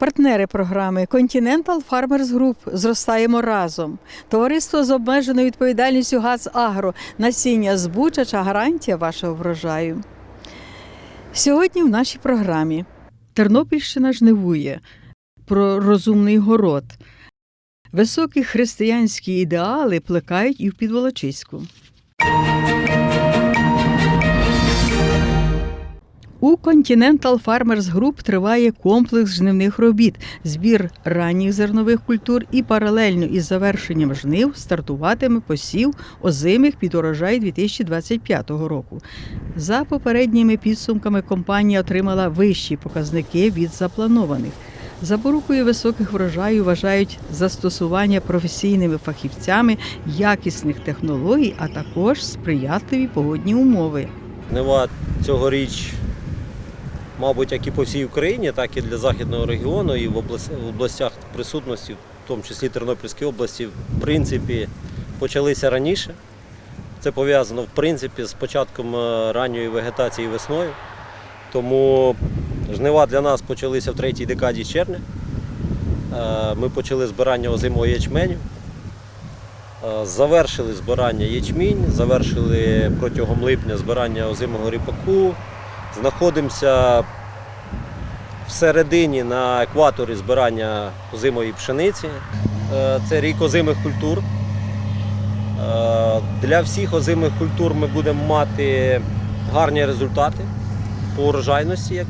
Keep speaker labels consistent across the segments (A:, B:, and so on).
A: Партнери програми Continental Farmers Group зростаємо разом. Товариство з обмеженою відповідальністю ГАЗ Агро. Насіння збучача гарантія вашого врожаю. Сьогодні в нашій програмі Тернопільщина жнивує про розумний город. Високі християнські ідеали плекають і в Підволочиську. У Continental Farmers Group триває комплекс жнивних робіт, збір ранніх зернових культур і паралельно із завершенням жнив стартуватиме посів озимих під урожай 2025 року. За попередніми підсумками компанія отримала вищі показники від запланованих. Запорукою високих врожаю вважають застосування професійними фахівцями якісних технологій, а також сприятливі погодні умови.
B: Нива цьогоріч, мабуть, як і по всій Україні, так і для західного регіону, і в областях присутності, в тому числі Тернопільській області, в принципі, почалися раніше. Це пов'язано в принципі з початком е, ранньої вегетації весною. Тому жнива для нас почалися в третій декаді червня. Е, Ми почали збирання озимого ячменю. Е, Завершили збирання ячмінь, завершили протягом липня збирання озимого ріпаку. Знаходимося всередині на екваторі збирання озимої пшениці. Е, Це рік озимих культур. Е, Для всіх озимих культур ми будемо мати гарні результати по урожайності.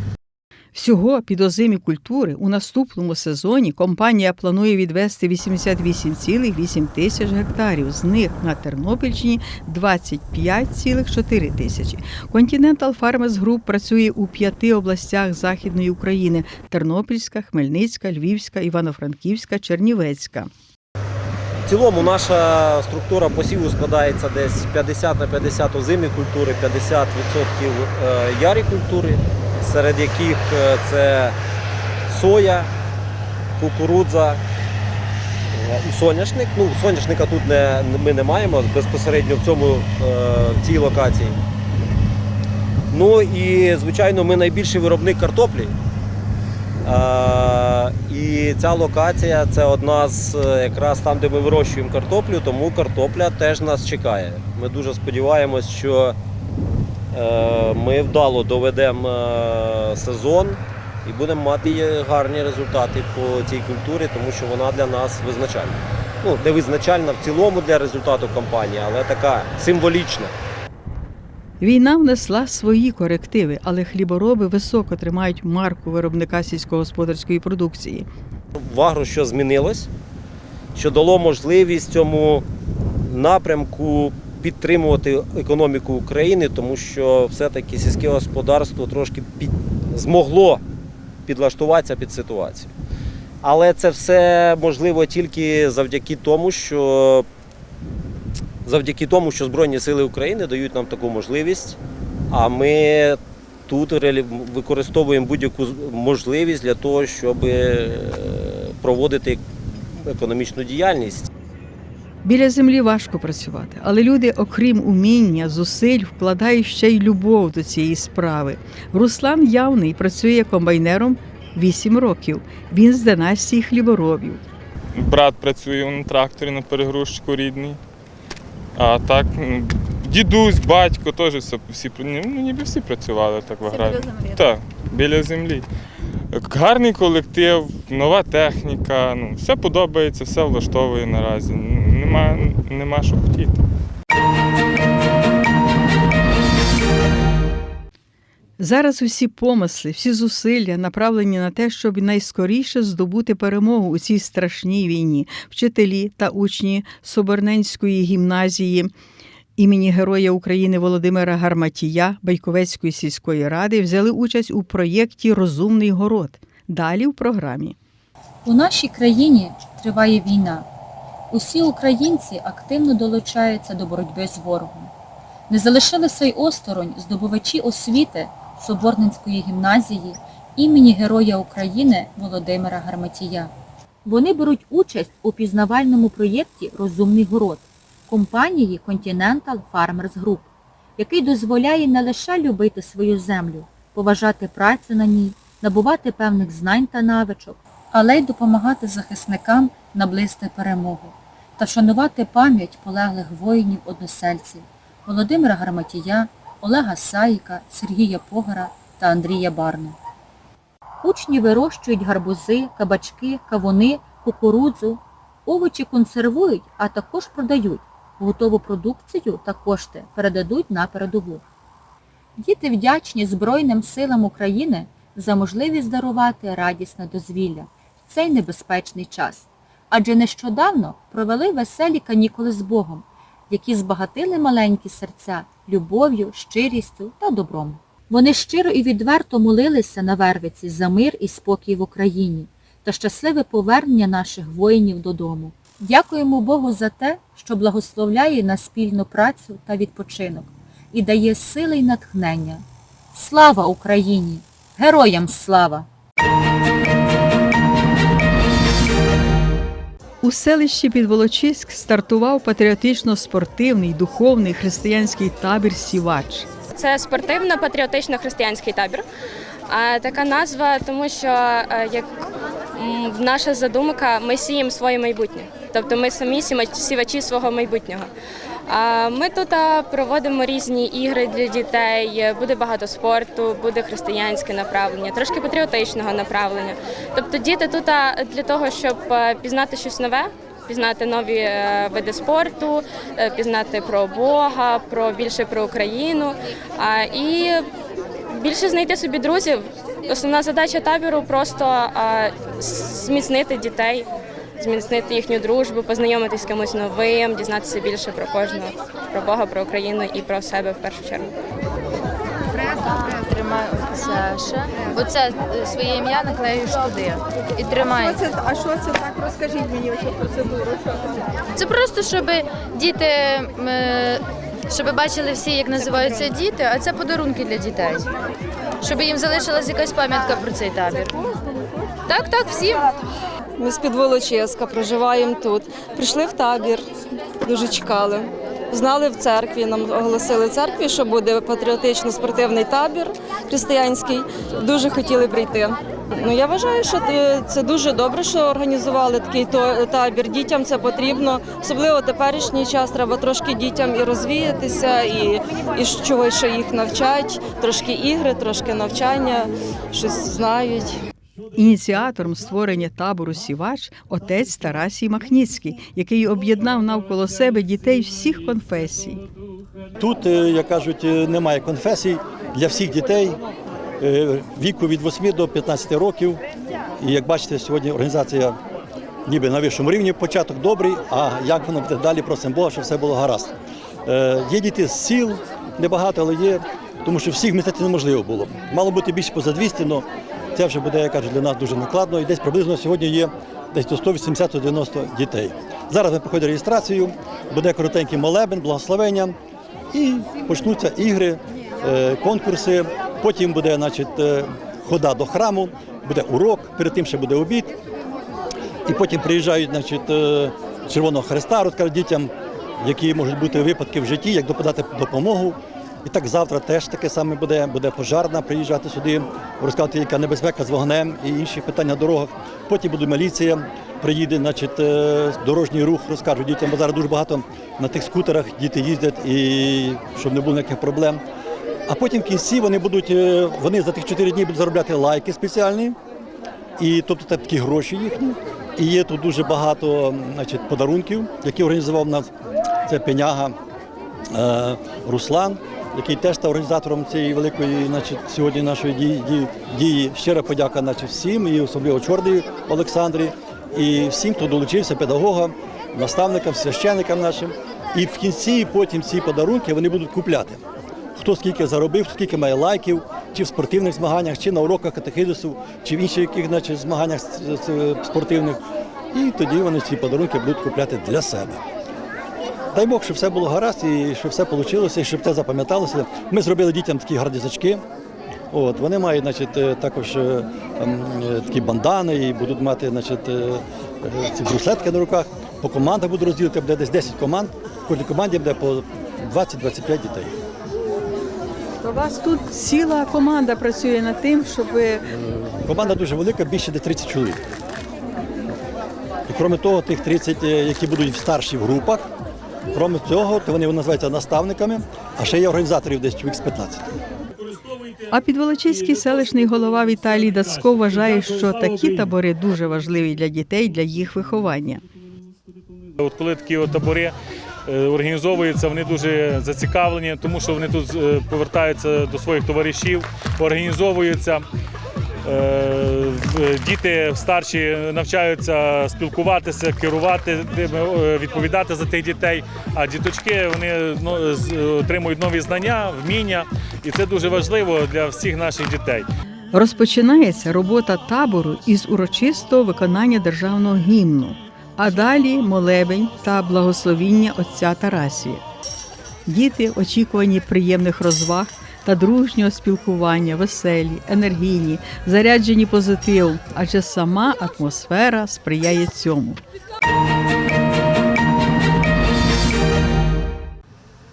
A: Всього під озимі культури у наступному сезоні компанія планує відвести 88,8 тисяч гектарів. З них на Тернопільщині 25,4 тисячі. Continental Farmers Group працює у п'яти областях Західної України: Тернопільська, Хмельницька, Львівська, Івано-Франківська, Чернівецька.
B: В цілому наша структура посіву складається десь 50 на 50 озимі культури, 50% е, ярі культури, серед яких е, це соя, кукурудза е, соняшник. Ну, соняшника тут не, ми не маємо безпосередньо в, цьому, е, в цій локації. Ну і, звичайно, ми найбільший виробник картоплі. І ця локація це одна з якраз там, де ми вирощуємо картоплю, тому картопля теж нас чекає. Ми дуже сподіваємось, що ми вдало доведемо е, сезон і будемо мати е, гарні результати по цій культурі, тому що вона для нас визначальна. Ну, не визначальна в цілому для результату кампанії, але така символічна.
A: Війна внесла свої корективи, але хлібороби високо тримають марку виробника сільськогосподарської продукції.
B: в агро що змінилось, що дало можливість цьому напрямку підтримувати економіку України, тому що все-таки сільське господарство трошки під... змогло підлаштуватися під ситуацію. Але це все можливо тільки завдяки тому, що завдяки тому, що Збройні Сили України дають нам таку можливість, а ми тут використовуємо будь-яку можливість для того, щоб е, проводити економічну діяльність.
A: Біля землі важко працювати, але люди, окрім уміння, зусиль, вкладають ще й любов до цієї справи. Руслан Явний працює комбайнером 8 років. Він з династії хліборобів.
C: Брат працює на тракторі на перегрузчику рідний. А так, дідусь, батько теж все, всі, ну, ніби всі працювали так в аграрі. Так, біля землі. Гарний колектив, нова техніка, ну, все подобається, все влаштовує наразі. Нема, нема що хотіти.
A: Зараз усі помисли, всі зусилля направлені на те, щоб найскоріше здобути перемогу у цій страшній війні. Вчителі та учні Соборненської гімназії імені Героя України Володимира Гарматія Байковецької сільської ради взяли участь у проєкті Розумний город. Далі в програмі.
D: У нашій країні триває війна. Усі українці активно долучаються до боротьби з ворогом. Не залишилися й осторонь здобувачі освіти Соборницької гімназії імені Героя України Володимира Гарматія. Вони беруть участь у пізнавальному проєкті Розумний город компанії Continental Farmers Group, який дозволяє не лише любити свою землю, поважати працю на ній, набувати певних знань та навичок, але й допомагати захисникам наблизити перемогу та вшанувати пам'ять полеглих воїнів-односельців Володимира Гарматія, Олега Саїка, Сергія Погара та Андрія Барну. Учні вирощують гарбузи, кабачки, кавуни, кукурудзу, овочі консервують, а також продають. Готову продукцію та кошти передадуть на передову. Діти вдячні Збройним силам України за можливість дарувати радісне дозвілля в цей небезпечний час. Адже нещодавно провели веселі канікули з Богом, які збагатили маленькі серця любов'ю, щирістю та добром. Вони щиро і відверто молилися на Вервиці за мир і спокій в Україні та щасливе повернення наших воїнів додому. Дякуємо Богу за те, що благословляє на спільну працю та відпочинок і дає сили й натхнення. Слава Україні! Героям слава!
A: У селищі Підволочиськ стартував патріотично-спортивний, духовний християнський табір Сівач.
E: Це спортивно-патріотично-християнський табір. Така назва, тому що е, як наша задумка, ми сіємо своє майбутнє. Тобто ми самі сівачі свого майбутнього. Ми тут проводимо різні ігри для дітей, буде багато спорту, буде християнське направлення, трошки патріотичного направлення. Тобто діти тут для того, щоб пізнати щось нове, пізнати нові е, види спорту, е, пізнати про Бога, про більше про Україну і більше знайти собі друзів. Основна задача табору просто зміцнити дітей, зміцнити їхню дружбу, познайомитись з кимось новим, дізнатися більше про кожного, про Бога, про Україну і про себе в першу чергу.
F: Тримаю оце ще. Оце е, своє ім'я наклеюєш туди. І тримаю.
A: а що це так? Розкажіть мені оцю процедуру. Що це?
F: Це просто, щоб діти, е, щоб бачили всі, як називаються діти, а це подарунки для дітей. Щоб їм залишилась якась пам'ятка про цей табір. Так, так, всім.
G: Ми з Підволочиська проживаємо тут. Прийшли в табір, дуже чекали. Знали в церкві, нам оголосили церкві, що буде патріотично-спортивний табір християнський. Дуже хотіли прийти. Ну я вважаю, що це дуже добре, що організували такий табір. Дітям це потрібно, особливо теперішній час. Треба трошки дітям і розвіятися, і, і чогось, що їх навчать, трошки ігри, трошки навчання, щось знають.
A: Ініціатором створення табору Сівач отець Тарасій Махніцький, який об'єднав навколо себе дітей всіх конфесій.
H: Тут, е, як кажуть, е, немає конфесій для всіх дітей е, віку від 8 до 15 років. І як бачите, сьогодні організація ніби на вищому рівні, початок добрий, а як воно буде далі, просимо Бога, щоб все було гаразд. Є діти з сіл, небагато, але є, тому що всіх вмістити неможливо було. Мало бути більше поза 200, але це вже буде, я кажу, для нас дуже накладно. І десь приблизно сьогодні є десь до 180-90 дітей. Зараз ми проходимо реєстрацію, буде коротенький молебен, благословення. І почнуться ігри, е, конкурси. Потім буде значить, е, хода до храму, буде урок, перед тим ще буде обід. І потім приїжджають значить, е, Червоного Хреста, розкажуть дітям, які можуть бути випадки в житті, як подати допомогу. І так завтра теж таке саме буде. Буде пожарна приїжджати сюди, розказати, яка небезпека з вогнем і інші питання на дорогах. Потім буде міліція, приїде, значить, е, дорожній рух, розкажуть дітям, бо зараз дуже багато на тих скутерах діти їздять, і щоб не було ніяких проблем. А потім в кінці вони будуть, е, вони за тих чотири дні будуть заробляти лайки спеціальні. І тобто такі гроші їхні. І є тут дуже багато значить, подарунків, які організував нас. Це пеняга е, Руслан, який теж став організатором цієї великої значить, сьогодні нашої дії. дії. Щира подяка значить, всім, і особливо Чордію Олександрі, і всім, хто долучився, педагогам, наставникам, священникам нашим. І в кінці потім ці подарунки вони будуть купляти хто скільки заробив, скільки має лайків, чи в спортивних змаганнях, чи на уроках катехизису, чи в інших яких значить, змаганнях спортивних. І тоді вони ці подарунки будуть купляти для себе. Дай Бог, щоб все було гаразд і щоб все вийшло, і щоб це запам'яталося. Ми зробили дітям такі гарні зачки. От, вони мають значить, е, також е, ем, е, такі бандани і будуть мати значить, е, е, ці бруслетки на руках. По командах будуть розділити, буде десь 10 команд. В кожній команді буде по 20-25 дітей.
A: У вас тут ціла команда працює над тим, щоб
H: Команда дуже велика, більше де 30 чоловік. І крім того, тих 30, е, які будуть старші в групах, крім цього, то вони називаються наставниками, а ще є організаторів десь чоловік з 15.
A: А підволочиський селищний голова Віталій Дацько вважає, що такі табори дуже важливі для дітей, для їх виховання.
I: От коли такі от табори е, організовуються, вони дуже зацікавлені, тому що вони тут е, повертаються до своїх товаришів, організовуються. Е, Діти старші навчаються спілкуватися, керувати, е, відповідати за тих дітей. А діточки вони ну, отримують нові знання, вміння, і це дуже важливо для всіх наших дітей.
A: Розпочинається робота табору із урочистого виконання державного гімну, а далі молебень та благословіння отця Тарасія. Діти очікувані приємних розваг та дружнього спілкування, веселі, енергійні, заряджені позитивом, адже сама атмосфера сприяє цьому.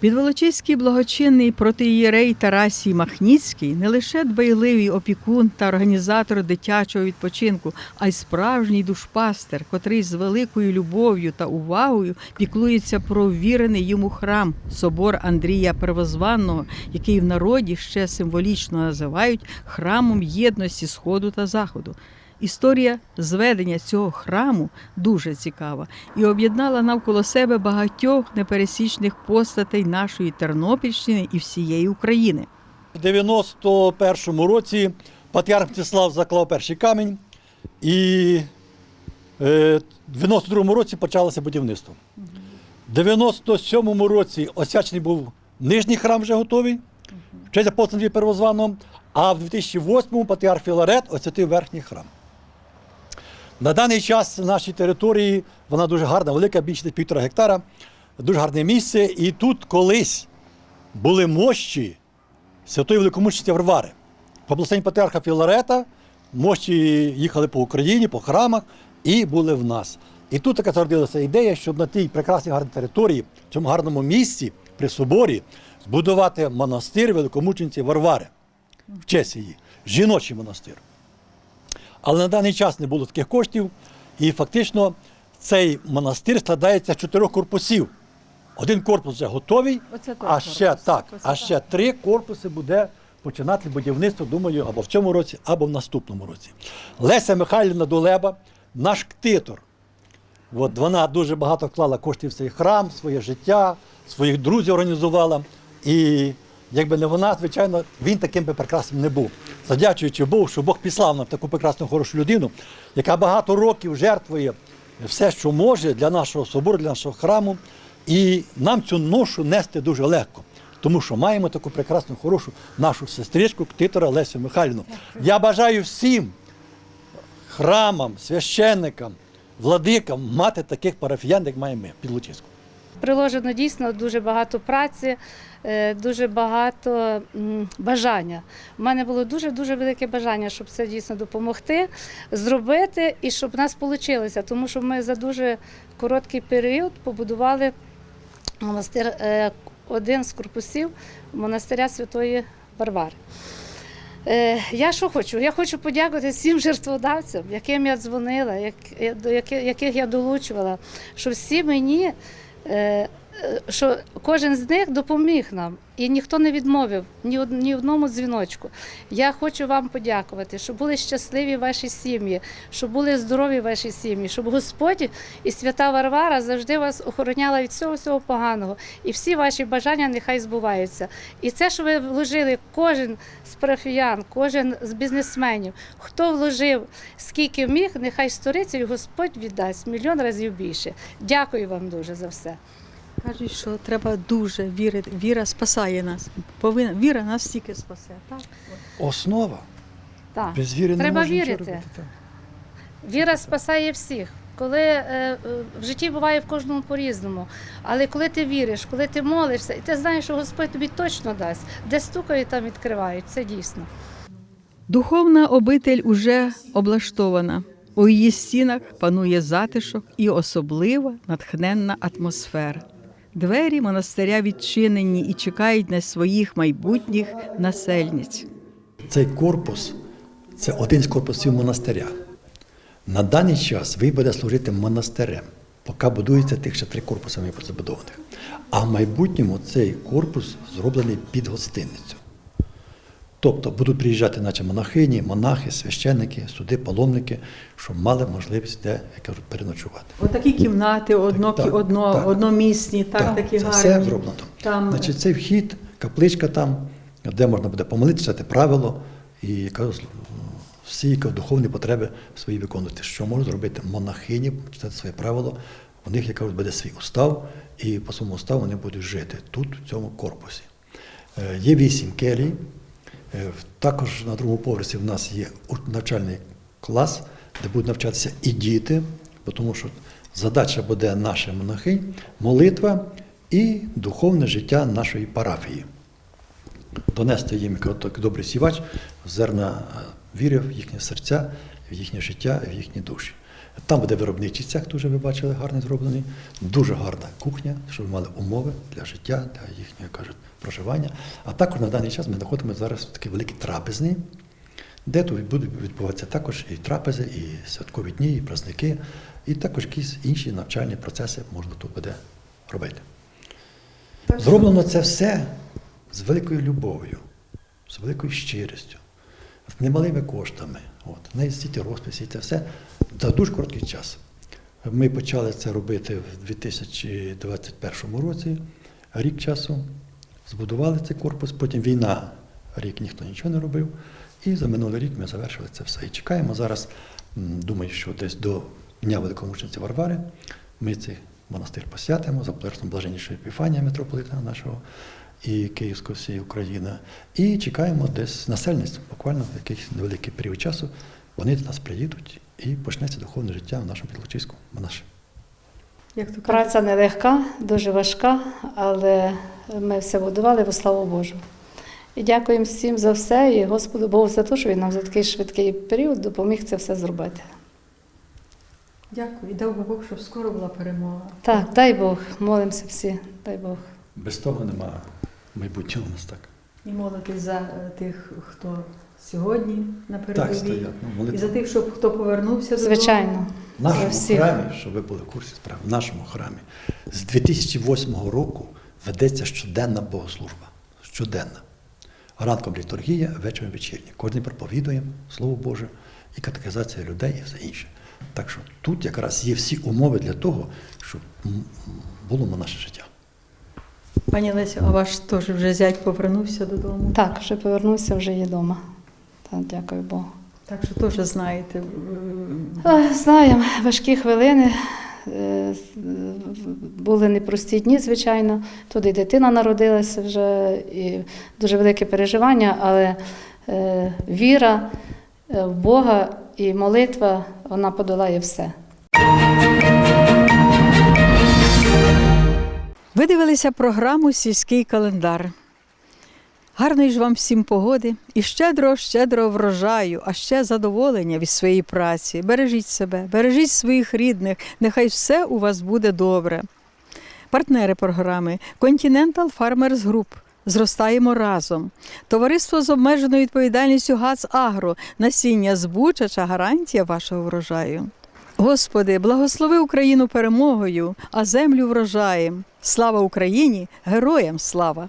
A: Підволочиський благочинний протиєрей Тарасій Махніцький не лише дбайливий опікун та організатор дитячого відпочинку, а й справжній душпастер, котрий з великою любов'ю та увагою піклується про ввірений йому храм собор Андрія Первозванного, який в народі ще символічно називають храмом єдності Сходу та Заходу. Історія зведення цього храму дуже цікава і об'єднала навколо себе багатьох непересічних постатей нашої Тернопільщини і всієї України.
H: В 91-му році патріарх Мстислав заклав перший камінь, і е, в 92-му році почалося будівництво. В 97-му році освячений був нижній храм вже готовий, в честь апостола Андрія Первозваного, а в 2008-му патріарх Філарет освятив верхній храм. На даний час в нашій території вона дуже гарна, велика, більше півтора гектара, дуже гарне місце. І тут колись були мощі святої великомучениці Варвари. По благословенню патріарха Філарета мощі їхали по Україні, по храмах і були в нас. І тут така зародилася ідея, щоб на тій прекрасній гарній території, в цьому гарному місці при соборі, збудувати монастир великомучениці Варвари в честь її, жіночий монастир. Але на даний час не було таких коштів, і фактично цей монастир складається з чотирьох корпусів. Один корпус вже готовий,
A: Оце той
H: а ще так, а ще три корпуси буде починати будівництво, думаю, або в цьому році, або в наступному році. Леся Михайлівна Дулеба, наш ктитор. От вона дуже багато вклала коштів в цей храм, своє життя, своїх друзів організувала. І якби не вона, звичайно, він таким би прекрасним не був. Завдячуючи Богу, що Бог післав нам таку прекрасну хорошу людину, яка багато років жертвує все, що може для нашого собору, для нашого храму. І нам цю ношу нести дуже легко. Тому що маємо таку прекрасну, хорошу нашу сестричку, ктитора Лесю Михайлівну. Я бажаю всім храмам, священникам, владикам мати таких парафіян, як маємо ми під Лучиську.
J: Приложено дійсно дуже багато праці, е, дуже багато бажання. У мене було дуже дуже велике бажання, щоб це дійсно допомогти, зробити і щоб в нас вийшло. Тому що ми за дуже короткий період побудували монастир, е, один з корпусів монастиря Святої Варвари. Е, Я що хочу? Я хочу подякувати всім жертводавцям, яким я дзвонила, яких я долучувала, що всі мені, 呃 що кожен з них допоміг нам. І ніхто не відмовив ні, ні одному дзвіночку. Я хочу вам подякувати, щоб були щасливі ваші сім'ї, щоб були здорові ваші сім'ї, щоб Господь і свята Варвара завжди вас охороняла від всього всього поганого. І всі ваші бажання нехай збуваються. І це, що ви вложили, кожен з парафіян, кожен з бізнесменів, хто вложив скільки міг, нехай сториця і Господь віддасть мільйон разів більше. Дякую вам дуже за все.
A: Кажуть, що треба дуже вірити. Віра спасає нас. Повинна віра нас тільки спасе. Так?
H: Основа.
J: Так.
H: Без віри не
J: Треба
H: можна нічого
J: вірити.
H: робити, так.
J: Віра спасає всіх. коли е, е, в житті буває в кожному по-різному. Але коли ти віриш, коли ти молишся, і ти знаєш, що Господь тобі точно дасть, де стукають, там відкривають. Це дійсно.
A: Духовна обитель уже облаштована. У її стінах панує затишок і особлива натхненна атмосфера. Двері монастиря відчинені і чекають на своїх майбутніх насельниць.
H: Цей корпус це один з корпусів монастиря. На даний час він буде служити монастирем, поки будується тих ще три корпуси забудованих. А в майбутньому цей корпус зроблений під гостиницю. Тобто будуть приїжджати, наче монахині, монахи, священники, суди, паломники, щоб мали можливість де, як кажуть, переночувати.
A: Отакі кімнати, одно,
H: Так,
A: одно,
H: так.
A: одномісні, так, такі
H: це
A: гарні.
H: все зроблено там.
A: Там
H: Значить, цей вхід, капличка там, де можна буде помолитися, це правило, і яка всі яка, духовні потреби свої виконувати. Що можуть зробити монахині, читати своє правило, у них, як кажуть, буде свій устав, і по своєму уставу вони будуть жити тут, в цьому корпусі. Е, Є вісім келій. Е, Також на другому поверсі в нас є навчальний клас, де будуть навчатися і діти, тому що задача буде наших монахинь молитва і духовне життя нашої парафії. Донести їм добрий сівач зерна е, віри в їхнє серця, в їхнє життя, в їхні душі. Там буде виробничий цех, дуже ви бачили, гарний зроблений. Дуже гарна кухня, щоб мали умови для життя, для їхнього кажуть, проживання. А також на даний час ми знаходимося зараз в такій великій трапезні, де тут будуть відбуватися також і трапези, і святкові дні, і праздники, і також якісь інші навчальні процеси можна тут буде робити. Зроблено це все з великою любов'ю, з великою щирістю, з немалими коштами. От. Не стільки розписи, і це все за дуже короткий час. Ми почали це робити в 2021 році, рік часу, збудували цей корпус, потім війна, рік ніхто нічого не робив. І за минулий рік ми завершили це все. І чекаємо зараз, думаю, що десь до Дня Великомучениці Варвари ми цей монастир посвятимо за плерсом блаженнішої Епіфанія митрополита нашого і Київської всієї України. І чекаємо десь насельництво, буквально в якийсь невеликий період часу. Вони до нас приїдуть і почнеться духовне життя в нашому Підлочиському монаші.
A: як то кажуть,
J: Праця нелегка, дуже важка, але ми все будували во славу Божу. І дякуємо всім за все, і Господу Богу за те, що він нам за такий швидкий період допоміг це все зробити.
A: дякую. І дав би Бог, щоб скоро була перемога.
J: Так, дай Бог, молимося всі, дай Бог.
H: Без того немає майбутнього у нас так.
A: І молитись за е, тих, хто сьогодні на
H: Так
A: передовій.
H: стоять. Ну,
A: І за тих, щоб хто повернувся додому.
J: Звичайно.
H: В нашому
J: всіх.
H: храмі, щоб ви були в курсі справи, в нашому храмі з 2008 року ведеться щоденна богослужба. Щоденна. Ранком літургія, вечором вечірня. Кожен проповідуємо Слово Боже і катехизація людей і все інше. Так що тут якраз є всі умови для того, щоб було наше життя.
A: Пані Лесю, а ваш теж вже зять повернувся додому.
J: Так, вже повернувся, вже є вдома. Так, дякую Богу.
A: Так що теж знаєте. е,
J: Е, Знаємо, важкі хвилини. е, Були непрості дні, звичайно. Туди дитина народилася вже, і дуже велике переживання, але віра в Бога і молитва вона подолає все.
A: Ви дивилися програму Сільський календар. Гарної ж вам всім погоди і щедро, щедро врожаю, а ще задоволення від своєї праці. Бережіть себе, бережіть своїх рідних, нехай все у вас буде добре. Партнери програми Continental Farmers Group. Зростаємо разом. Товариство з обмеженою відповідальністю ГАЦ Агро. Насіння збучача гарантія вашого врожаю. Господи, благослови Україну перемогою, а землю врожаєм. Слава Україні! Героям слава!